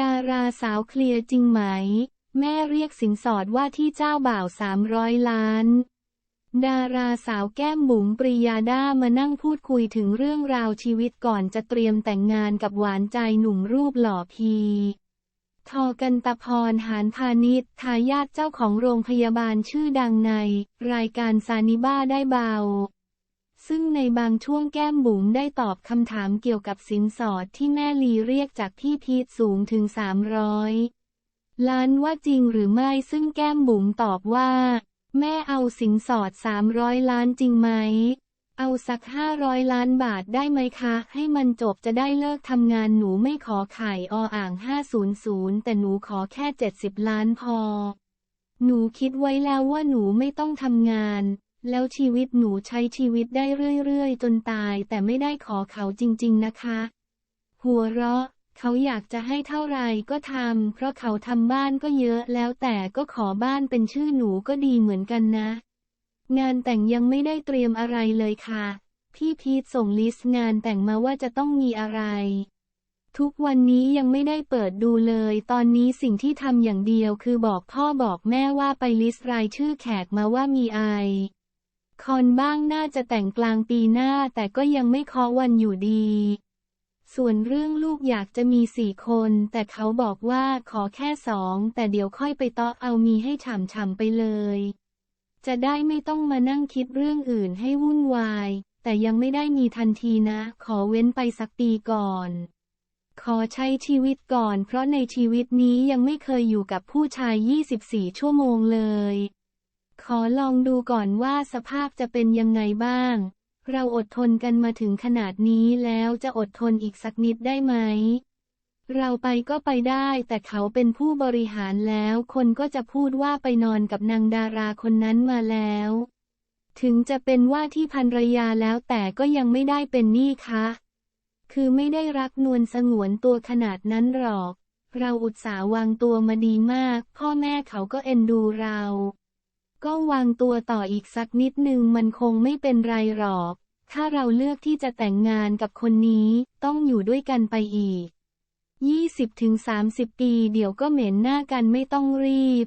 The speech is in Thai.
ดาราสาวเคลียร์จริงไหม แม่เรียกสินสอดว่าที่เจ้าบ่าว 300 ล้าน ดาราสาวแก้มบุ๋มปริยาดามานั่งพูดคุยถึงเรื่องราวชีวิตก่อนจะเตรียมแต่งงานกับหวานใจหนุ่มรูปหล่อพีทอกันตะพรหานพาณิชย์ทายาทเจ้าของโรงพยาบาลชื่อดังใน รายการซานิบ้าได้เบา ซึ่งในบางช่วงแก้มบุ๋มได้ตอบคำถามเกี่ยวกับสินสอดที่แม่ลีเรียกจากพี่พีทสูงถึง 300 ล้านว่าจริงหรือไม่ซึ่งแก้มบุ๋มตอบว่า แม่เอาสินสอด 300 ล้านจริงไหม เอาสัก 500 ล้านบาทได้ไหมคะ ให้มันจบจะได้เลิกทำงานหนูไม่ขอไข่ออ่าง 500 แต่หนูขอแค่ 70 ล้านพอ หนูคิดไว้แล้วว่าหนูไม่ต้องทำงาน แล้วชีวิตหนูใช้ชีวิตได้เรื่อยๆ จนตายแต่ไม่ได้ขอเขาจริงๆนะคะ หัวเราะ เขาอยากจะให้เท่าไรก็ทำเพราะเขาทำบ้านก็เยอะแล้วแต่ก็ขอบ้านเป็นชื่อหนูก็ดีเหมือนกันนะ งานแต่งยังไม่ได้เตรียมอะไรเลยค่ะ พี่พีทส่งลิสต์งานแต่งมาว่าจะต้องมีอะไร ทุกวันนี้ยังไม่ได้เปิดดูเลย ตอนนี้สิ่งที่ทำอย่างเดียวคือบอกพ่อบอกแม่ว่าไปลิสต์รายชื่อแขกมาว่ามีไอ คอนบ้างน่าจะแต่งกลางปีหน้าแต่ก็ยังไม่เคาะวันอยู่ดี ส่วนเรื่องลูกอยากจะมีสี่คน แต่เขาบอกว่าขอแค่สองแต่เดี๋ยวค่อยไปตาะเอามีให้ฉ่ำๆไปเลย จะได้ไม่ต้องมานั่งคิดเรื่องอื่นให้วุ่นวาย แต่ยังไม่ได้มีทันทีนะ ขอเว้นไปสักปีก่อน ขอใช้ชีวิตก่อน เพราะในชีวิตนี้ยังไม่เคยอยู่กับผู้ชาย 24 ชั่วโมงเลย ขอลองดูก่อนว่าสภาพจะเป็นยังไงบ้าง เราอดทนกันมาถึงขนาดนี้แล้วจะอดทนอีกสักนิดได้ไหม เราไปก็ไปได้แต่เขาเป็นผู้บริหารแล้วคนก็จะพูดว่าไปนอนกับนางดาราคนนั้นมาแล้ว ถึงจะเป็นว่าที่ภรรยาแล้วแต่ก็ยังไม่ได้เป็นนี่คะ คือไม่ได้รักนวลสงวนตัวขนาดนั้นหรอก เราอุตส่าห์วางตัวมาดีมาก พ่อแม่เขาก็เอ็นดูเรา ก็วางตัวต่ออีกสักนิดนึงมันคงไม่เป็นไรหรอก ถ้าเราเลือกที่จะแต่งงานกับคนนี้ต้องอยู่ด้วยกันไปอีก 20-30 ปีเดี๋ยวก็เหม็นหน้ากันไม่ต้องรีบ